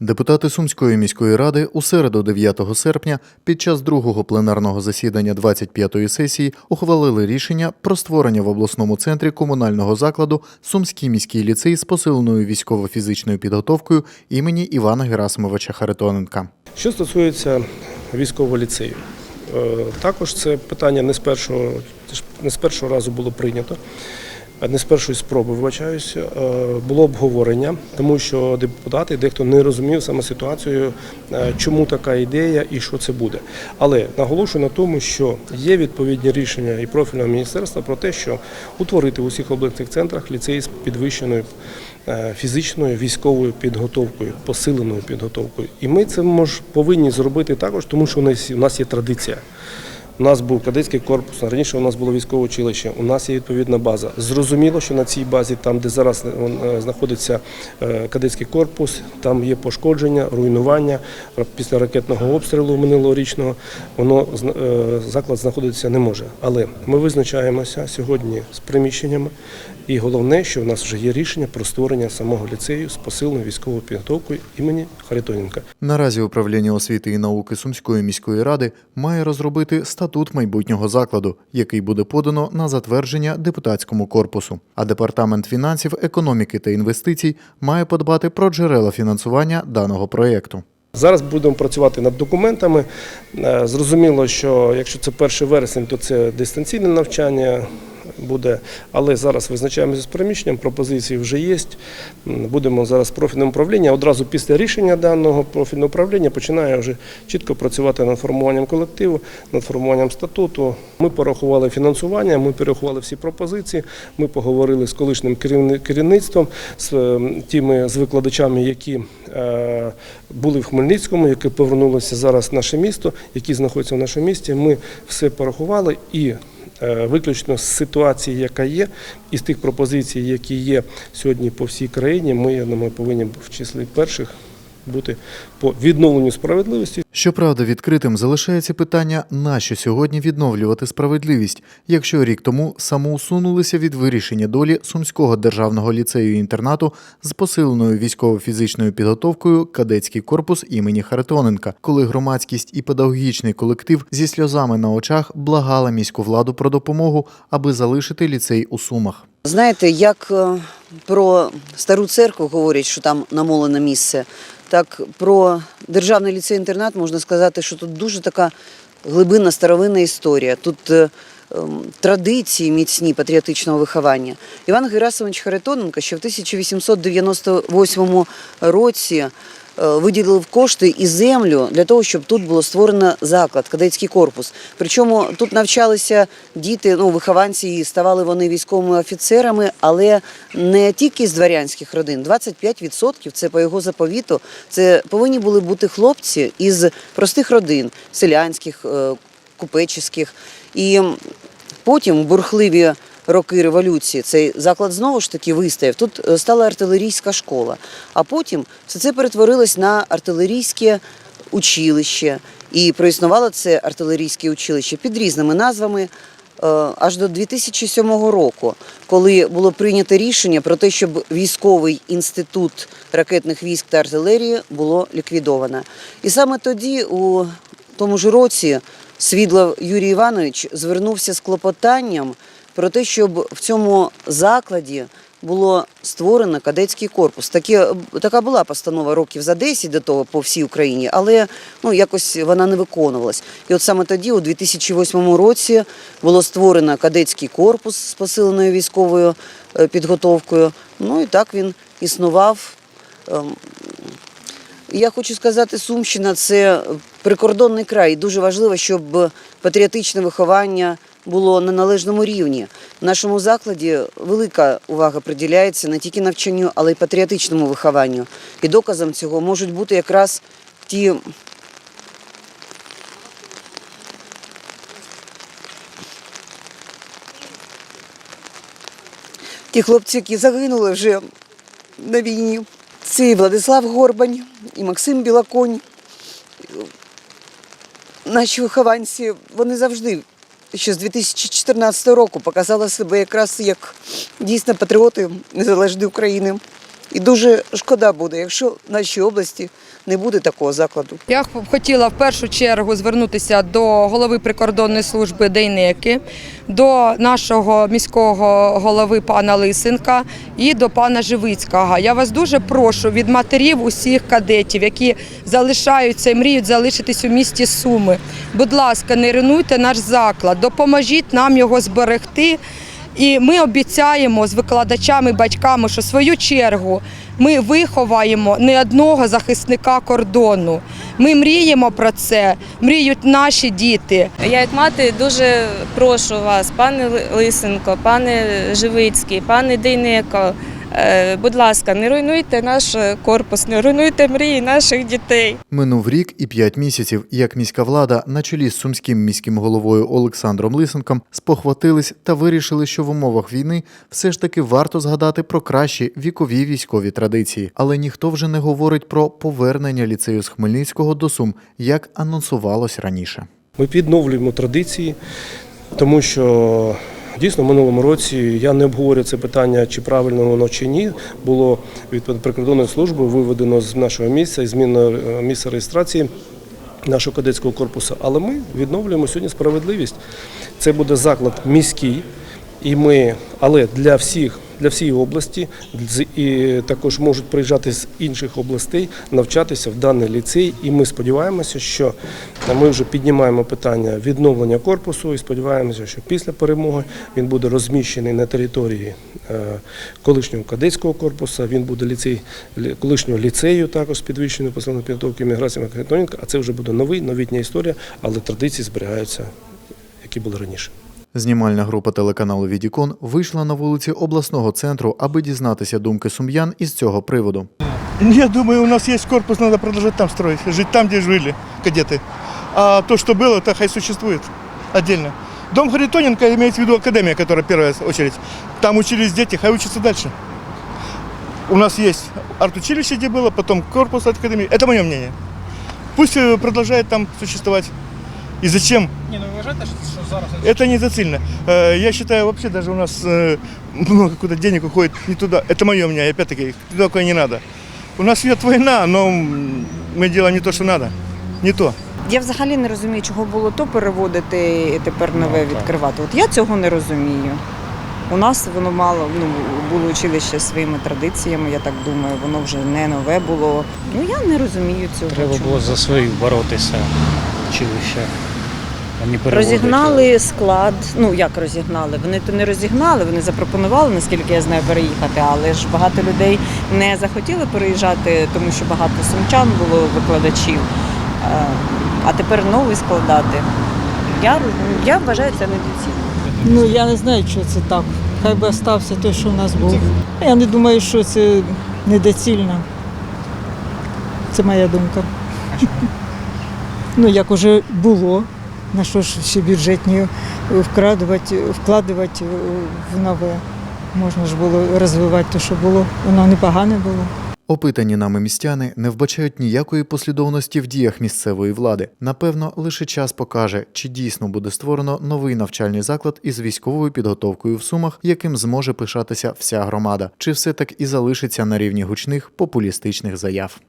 Депутати Сумської міської ради у середу 9 серпня під час другого пленарного засідання 25-ї сесії ухвалили рішення про створення в обласному центрі комунального закладу Сумський міський ліцей з посиленою військово-фізичною підготовкою імені Івана Герасимовича Харитоненка. Що стосується військового ліцею, е, також це питання не з першого, не з першого разу було прийнято, не з першої спроби, вибачаюся, е, було обговорення, тому що депутати дехто не розумів саме ситуацію, е, чому така ідея і що це буде. Але наголошую на тому, що є відповідні рішення і профільного міністерства про те, що утворити в усіх обласних центрах ліцеї з підвищеною е, фізичною військовою підготовкою, посиленою підготовкою. І ми це мож, повинні зробити також, тому що у нас, є традиція. У нас був кадетський корпус, раніше у нас було військове училище, у нас є відповідна база. Зрозуміло, що на цій базі, там, де зараз е, знаходиться е, кадетський корпус, там є пошкодження, руйнування після ракетного обстрілу минулорічного, воно е, заклад знаходитися не може. Але ми визначаємося сьогодні з приміщеннями, і головне, що в нас вже є рішення про створення самого ліцею з посиленою військовою підготовкою імені Харитоненка. Наразі управління освіти і науки Сумської міської ради має розробити статут майбутнього закладу, який буде подано на затвердження депутатському корпусу. А департамент фінансів, економіки та інвестицій має подбати про джерела фінансування даного проєкту. Зараз будемо працювати над документами. Е, Зрозуміло, що якщо це 1 вересень, то це дистанційне навчання буде. Але зараз визначаємося з приміщенням, пропозиції вже є. Будемо зараз з профільним управлінням. Одразу після рішення даного профільного управління починає вже чітко працювати над формуванням колективу, над формуванням статуту. Ми порахували фінансування, ми порахували всі пропозиції. Ми поговорили з колишнім керівництвом, з е, тими з викладачами, які е, були в Хмельницькому, які повернулися зараз в наше місто, які знаходяться в нашому місті. Ми все порахували і виключно з ситуації, яка є, і з тих пропозицій, які є сьогодні по всій країні, ми я думаю, повинні в числі перших бути по відновленню справедливості. Щоправда, відкритим залишається питання, нащо сьогодні відновлювати справедливість, якщо рік тому самоусунулися від вирішення долі Сумського державного ліцею-інтернату з посиленою військово-фізичною підготовкою кадетський корпус імені Харитоненка, коли громадськість і педагогічний колектив зі сльозами на очах благали міську владу про допомогу, аби залишити ліцей у Сумах. Знаєте, як е, про стару церкву говорять, що там намолене місце, так про державний ліцей-інтернат можна сказати, що тут дуже така глибинна старовинна історія. Тут е, ем, традиції міцні патріотичного виховання. Іван Герасимович Харитоненко ще в 1898 році виділив кошти і землю для того, щоб тут було створено заклад, кадетський корпус. Причому тут навчалися діти, ну вихованці, і ставали вони військовими офіцерами, але не тільки з дворянських родин. 25% – це по його заповіту. Це повинні були бути хлопці із простих родин, селянських, е, купечеських. І потім бурхливі роки революції цей заклад знову ж таки вистояв. Тут е, стала артилерійська школа. А потім все це перетворилось на артилерійське училище. І проіснувало це артилерійське училище під різними назвами. е, Аж до 2007 року, коли було прийнято рішення про те, щоб військовий інститут ракетних військ та артилерії було ліквідовано. І саме тоді, у тому ж році, Свідлов Юрій Іванович звернувся з клопотанням про те, щоб в цьому закладі було створено кадетський корпус. Такі, така була постанова років за 10 до того по всій Україні, але ну, якось вона не виконувалась. І от саме тоді, у 2008 році, було створено кадетський корпус з посиленою військовою е, підготовкою. Ну і так він існував. Ем, я хочу сказати, Сумщина це прикордонний край. І дуже важливо, щоб патріотичне виховання було на належному рівні. В нашому закладі велика увага приділяється не тільки навчанню, але й патріотичному вихованню. І доказом цього можуть бути якраз ті. Ті хлопці, які загинули вже на війні. Це і Владислав Горбань, і Максим Білоконь. Наші вихованці, вони завжди, ще з 2014 року, показала себе якраз як дійсно патріоти незалежної України. І дуже шкода буде, якщо в нашій області не буде такого закладу. Я хотіла в першу чергу звернутися до голови прикордонної служби Дейнеки, до нашого міського голови пана Лисенка і до пана Живицького. Я вас дуже прошу від матерів усіх кадетів, які залишаються і мріють залишитись у місті Суми. Будь ласка, не руйнуйте наш заклад, допоможіть нам його зберегти. І ми обіцяємо з викладачами, батьками, що в свою чергу ми виховаємо не одного захисника кордону. Ми мріємо про це, мріють наші діти. Я як мати дуже прошу вас, пане Лисенко, пане Живицький, пане Дейнеко, будь ласка, не руйнуйте наш е, корпус, не руйнуйте мрії наших дітей. Минув рік і п'ять місяців, як міська влада на чолі з сумським міським головою Олександром Лисенком спохватились та вирішили, що в умовах війни все ж таки варто згадати про кращі вікові військові традиції. Але ніхто вже не говорить про повернення ліцею з Хмельницького до Сум, як анонсувалось раніше. Ми підновлюємо традиції, тому що дійсно в минулому році я не обговорю це питання, чи правильно воно чи ні. Було від прикордонної служби виведено з нашого місця і змінено місця місце реєстрації. Нашого кадетського корпусу, але ми відновлюємо сьогодні справедливість. Це буде заклад міський, і ми, але для всіх, для всієї області, і також можуть приїжджати з інших областей навчатися в даний ліцей. І ми сподіваємося, що ми вже піднімаємо питання відновлення корпусу і сподіваємося, що після перемоги він буде розміщений на території е, колишнього кадетського корпусу. Він буде ліцей колишнього ліцею, також з підвищеною посиленою підготовки міграції Македонінка. А це вже буде новий, новітня історія, але традиції зберігаються, які були раніше. Знімальна група телеканалу Відікон вийшла на вулиці обласного центру, аби дізнатися думки сум'ян із цього приводу. Я думаю, у нас есть корпус, надо продолжать там строить, жить там, где жили кадеты. А то, что было, это хай существует отдельно. Дом Харитоненко имеется в виду академия, которая в первую очередь. Там учились дети, хай учатся дальше. У нас есть арт-училище, где было, потом корпус академии. Это мое мнение. Пусть э, продолжает там существовать. И зачем? Ні, ну ви вважаєте, що зараз Это не зацельно. Э, Я считаю, вообще даже у нас э, много куда денег уходит не туда. Это мое мнение, опять-таки, туда, куда не надо. У нас идет война, но м, мы делаем не то, что надо. Не то. Я взагалі не розумію, чого було то переводити і тепер нове відкривати. От я цього не розумію. У нас воно мало ну, було училище зі своїми традиціями, я так думаю, воно вже не нове було. Ну я не розумію цього. треба чому. було за своїх боротися училище. Розігнали склад. Ну як розігнали? Вони то не розігнали, вони запропонували, наскільки я знаю, переїхати, але ж багато людей не захотіли переїжджати, тому що багато сумчан було викладачів. Е, А тепер новий складати. Я, я вважаю це недоцільно. Ну я не знаю, що це так. Хай би остався той, що в нас був. Я не думаю, що це недоцільно. Це моя думка. Ну, як уже було, на що ж ще бюджетні вкладувати, вкладувати в нове. Можна ж було розвивати те, що було. Воно непогане було. Опитані нами містяни не вбачають ніякої послідовності в діях місцевої влади. Напевно, лише час покаже, чи дійсно буде створено новий навчальний заклад із військовою підготовкою в сумах, яким зможе пишатися вся громада, чи все так і залишиться на рівні гучних популістичних заяв.